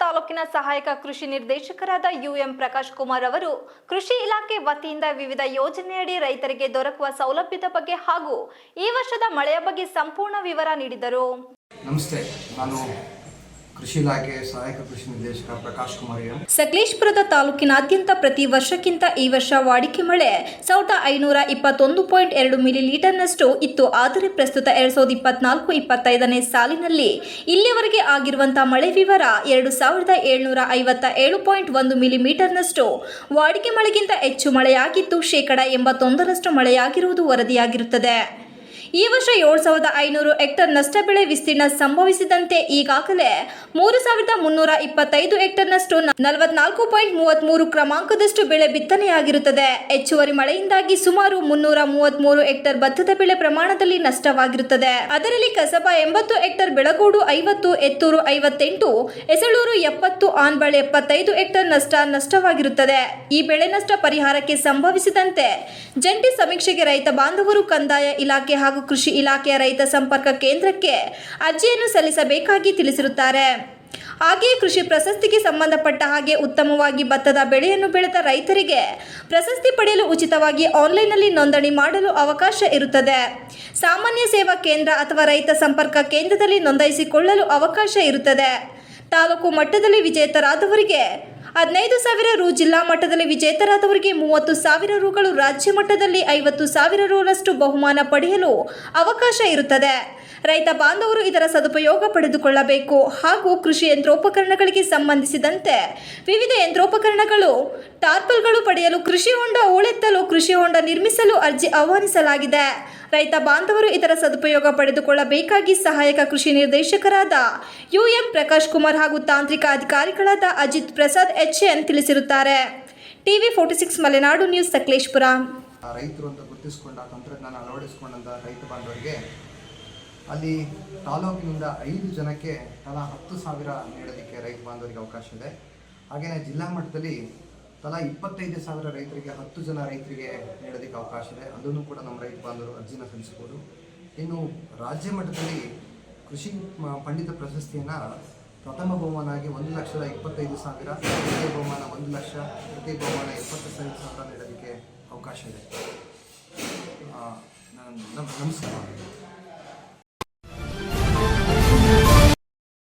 ತಾಲೂಕಿನ ಸಹಾಯಕ ಕೃಷಿ ನಿರ್ದೇಶಕರಾದ ಯುಎಂ ಪ್ರಕಾಶ್ ಕುಮಾರ್ ಅವರು ಕೃಷಿ ಇಲಾಖೆ ವತಿಯಿಂದ ವಿವಿಧ ಯೋಜನೆಯಡಿ ರೈತರಿಗೆ ದೊರಕುವ ಸೌಲಭ್ಯದ ಬಗ್ಗೆ ಹಾಗೂ ಈ ವರ್ಷದ ಮಳೆಯ ಬಗ್ಗೆ ಸಂಪೂರ್ಣ ವಿವರ ನೀಡಿದರು. ನಮಸ್ತೆ, ನಾನು ಕೃಷಿ ಇಲಾಖೆ ಸಹಾಯಕ ಕೃಷಿ ನಿರ್ದೇಶಕ ಪ್ರಕಾಶ್ ಕುಮಾರ್ ಸಕಲೇಶ್ಪುರದ ತಾಲೂಕಿನಾದ್ಯಂತ ಪ್ರತಿ ವರ್ಷಕ್ಕಿಂತ ಈ ವರ್ಷ ವಾಡಿಕೆ ಮಳೆ ಸಾವಿರದ ಐನೂರ ಇಪ್ಪತ್ತೊಂದು ಪಾಯಿಂಟ್ ಎರಡು ಮಿಲಿ ಲೀಟರ್ನಷ್ಟು ಇತ್ತು. ಆದರೆ ಪ್ರಸ್ತುತ ಎರಡ್ ಸಾವಿರದ ಇಪ್ಪತ್ನಾಲ್ಕು ಇಪ್ಪತ್ತೈದನೇ ಸಾಲಿನಲ್ಲಿ ಇಲ್ಲಿಯವರೆಗೆ ಆಗಿರುವಂತಹ ಮಳೆ ವಿವರ ಎರಡು ಸಾವಿರದ ಏಳ್ನೂರ ಐವತ್ತ ಏಳು ಪಾಯಿಂಟ್ ಒಂದು ಮಿಲಿಮೀಟರ್ನಷ್ಟು. ವಾಡಿಕೆ ಮಳೆಗಿಂತ ಹೆಚ್ಚು ಮಳೆಯಾಗಿದ್ದು ಶೇಕಡ ಎಂಬತ್ತೊಂದರಷ್ಟು ಮಳೆಯಾಗಿರುವುದು ವರದಿಯಾಗಿರುತ್ತದೆ. ಈ ವರ್ಷ ಏಳು ಸಾವಿರದ ಐನೂರು ಹೆಕ್ಟರ್ ನಷ್ಟ ಬೆಳೆ ವಿಸ್ತೀರ್ಣ ಸಂಭವಿಸಿದಂತೆ ಈಗಾಗಲೇ ಮೂರು ಸಾವಿರದ ಮುನ್ನೂರ ಇಪ್ಪತ್ತೈದು ಹೆಕ್ಟರ್ನಷ್ಟು ನಲವತ್ನಾಲ್ಕು ಪಾಯಿಂಟ್ ಮೂವತ್ತ್ಮೂರು ಕ್ರಮಾಂಕದಷ್ಟು ಬೆಳೆ ಬಿತ್ತನೆಯಾಗಿರುತ್ತದೆ. ಹೆಚ್ಚುವರಿ ಮಳೆಯಿಂದಾಗಿ ಸುಮಾರು ಮುನ್ನೂರ ಮೂವತ್ತ್ಮೂರು ಹೆಕ್ಟರ್ ಭತ್ತದ ಬೆಳೆ ಪ್ರಮಾಣದಲ್ಲಿ ನಷ್ಟವಾಗಿರುತ್ತದೆ. ಅದರಲ್ಲಿ ಕಸಬಾ ಎಂಬತ್ತು ಹೆಕ್ಟರ್, ಬೆಳಗೋಡು ಐವತ್ತು, ಎತ್ತೂರು ಐವತ್ತೆಂಟು ಎಸಳೂರು ಎಪ್ಪತ್ತು, ಆನ್ಬಾಳೆ ಎಪ್ಪತ್ತೈದು ಹೆಕ್ಟರ್ ನಷ್ಟ ನಷ್ಟವಾಗಿರುತ್ತದೆ. ಈ ಬೆಳೆ ನಷ್ಟ ಪರಿಹಾರಕ್ಕೆ ಸಂಭವಿಸಿದಂತೆ ಜಂಟಿ ಸಮೀಕ್ಷೆಗೆ ರೈತ ಬಾಂಧವರು ಕಂದಾಯ ಇಲಾಖೆ ಹಾಗೂ ಕೃಷಿ ಇಲಾಖೆಯ ರೈತ ಸಂಪರ್ಕ ಕೇಂದ್ರಕ್ಕೆ ಅರ್ಜಿಯನ್ನು ಸಲ್ಲಿಸಬೇಕಾಗಿ ತಿಳಿಸಿರುತ್ತಾರೆ. ಹಾಗೆಯೇ ಕೃಷಿ ಪ್ರಶಸ್ತಿಗೆ ಸಂಬಂಧಪಟ್ಟ ಹಾಗೆ ಉತ್ತಮವಾಗಿ ಭತ್ತದ ಬೆಳೆಯನ್ನು ಬೆಳೆದ ರೈತರಿಗೆ ಪ್ರಶಸ್ತಿ ಪಡೆಯಲು ಉಚಿತವಾಗಿ ಆನ್ಲೈನ್ನಲ್ಲಿ ನೋಂದಣಿ ಮಾಡಲು ಅವಕಾಶ ಇರುತ್ತದೆ. ಸಾಮಾನ್ಯ ಸೇವಾ ಕೇಂದ್ರ ಅಥವಾ ರೈತ ಸಂಪರ್ಕ ಕೇಂದ್ರದಲ್ಲಿ ನೋಂದಾಯಿಸಿಕೊಳ್ಳಲು ಅವಕಾಶ ಇರುತ್ತದೆ. ತಾಲೂಕು ಮಟ್ಟದಲ್ಲಿ ವಿಜೇತರಾದವರಿಗೆ ಹದಿನೈದು ಸಾವಿರ ರು ಜಿಲ್ಲಾ ಮಟ್ಟದಲ್ಲಿ ವಿಜೇತರಾದವರಿಗೆ ಮೂವತ್ತು ಸಾವಿರ ರುಗಳು ರಾಜ್ಯ ಮಟ್ಟದಲ್ಲಿ ಐವತ್ತು ಸಾವಿರ ರುಗಳಷ್ಟು ಬಹುಮಾನ ಪಡೆಯಲು ಅವಕಾಶ ಇರುತ್ತದೆ. ರೈತ ಬಾಂಧವರು ಇದರ ಸದುಪಯೋಗ ಪಡೆದುಕೊಳ್ಳಬೇಕು ಹಾಗೂ ಕೃಷಿ ಯಂತ್ರೋಪಕರಣಗಳಿಗೆ ಸಂಬಂಧಿಸಿದಂತೆ ವಿವಿಧ ಯಂತ್ರೋಪಕರಣಗಳು, ಟಾರ್ಪಲ್ಗಳು ಪಡೆಯಲು ಕೃಷಿ ಹೊಂಡ ಹೂಳೆತ್ತಲು ಕೃಷಿ ಹೊಂಡ ನಿರ್ಮಿಸಲು ಅರ್ಜಿ ಆಹ್ವಾನಿಸಲಾಗಿದೆ. ರೈತ ಬಾಂಧವರು ಇದರ ಸದುಪಯೋಗ ಪಡೆದುಕೊಳ್ಳಬೇಕಾಗಿ ಸಹಾಯಕ ಕೃಷಿ ನಿರ್ದೇಶಕರಾದ ಯುಎಂ ಪ್ರಕಾಶ್ ಕುಮಾರ್ ಹಾಗೂ ತಾಂತ್ರಿಕ ಅಧಿಕಾರಿಗಳಾದ Ajit Prasad HN ತಿಳಿಸಿರುತ್ತಾರೆ. TV forty six Malenadu news Sakleshpur. ರೈತರು ಅಂತ ಗುರುತಿಸಿಕೊಂಡ ತಂತ್ರಜ್ಞಾನ ಅಳವಡಿಸಿಕೊಂಡಂತಹ ರೈತ ಬಾಂಧವರಿಗೆ ಅಲ್ಲಿ ತಾಲೂಕಿನಿಂದ ಐದು ಜನಕ್ಕೆ ತಲಾ ಹತ್ತು ಸಾವಿರ ನೀಡೋದಕ್ಕೆ ರೈತ ಬಾಂಧವರಿಗೆ ಅವಕಾಶ ಇದೆ. ಹಾಗೆಯೇ ಜಿಲ್ಲಾ ಮಟ್ಟದಲ್ಲಿ ತಲಾ ಇಪ್ಪತ್ತೈದು ಸಾವಿರ ರೈತರಿಗೆ, ಹತ್ತು ಜನ ರೈತರಿಗೆ ನೀಡೋದಕ್ಕೆ ಅವಕಾಶ ಇದೆ. ಅದನ್ನು ಕೂಡ ನಮ್ಮ ರೈತ ಬಾಂಧವರು ಅರ್ಜಿನ ಸಲ್ಲಿಸ್ಬೋದು ಇನ್ನು ರಾಜ್ಯ ಮಟ್ಟದಲ್ಲಿ ಕೃಷಿ ಪಂಡಿತ ಪ್ರಶಸ್ತಿಯನ್ನು ಪ್ರಥಮ ಬಹುಮಾನ ಆಗಿ ಒಂದು ಲಕ್ಷದ ಇಪ್ಪತ್ತೈದು ಸಾವಿರ ದ್ವಿತೀಯ ಬಹುಮಾನ ಒಂದು ಲಕ್ಷ, ತೃತೀಯ ಬಹುಮಾನ ಎಪ್ಪತ್ತೈದು ಸಾವಿರ ನೀಡೋದಕ್ಕೆ ಅವಕಾಶ ಇದೆ. ನಮಸ್ಕಾರ.